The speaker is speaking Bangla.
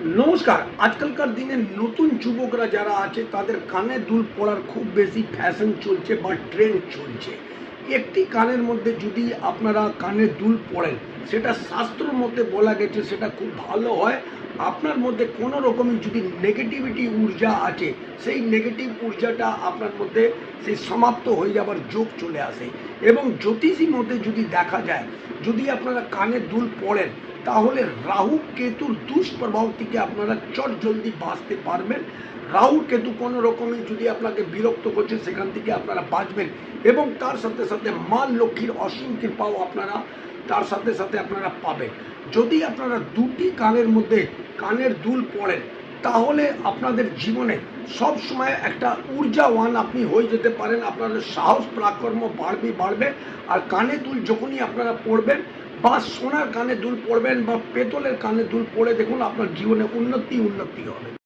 নমস্কার, আজকালকার দিনে নতুন যুবকরা যারা আছে, তাদের কানে দুল পড়ার খুব বেশি ফ্যাশন চলছে বা ট্রেন্ড চলছে। একটি কানের মধ্যে যদি আপনারা কানে দুল পড়েন, সেটা শাস্ত্রর মধ্যে বলা গেছে সেটা খুব ভালো হয়। আপনার মধ্যে কোনো রকমের যদি নেগেটিভিটি ঊর্জা আছে, সেই নেগেটিভ ঊর্জাটা আপনার মধ্যে সেই সমাপ্ত হয়ে যাবার যোগ চলে আসে। এবং জ্যোতিষী মধ্যে যদি দেখা যায়, যদি আপনারা কানে দুল পড়েন, তাহলে রাহু কেতুর দুষ্প্রভাব থেকে আপনারা চট জলদি বাঁচতে পারবেন। রাহু কেতু কোনো রকমে যদি আপনাকে বিরক্ত করছে, সেখান থেকে আপনারা বাঁচবেন। এবং তার সাথে সাথে মা লক্ষ্মীর অসীম কৃপাও আপনারা, তার সাথে সাথে আপনারা পাবেন। যদি আপনারা দুটি কানের মধ্যে কানের দুল পড়েন, তাহলে আপনাদের জীবনে সব সময় একটা ঊর্জাওয়ান আপনি হয়ে যেতে পারেন, আপনাদের সাহস, প্রাকর্ম বাড়বে বাড়বে। আর কানে দুল যখনই আপনারা পড়বেন বা সোনার কানে দুল পড়বেন বা পেতলের কানে দুল পড়ে দেখুন, আপনার জীবনে উন্নতি উন্নতি হবে।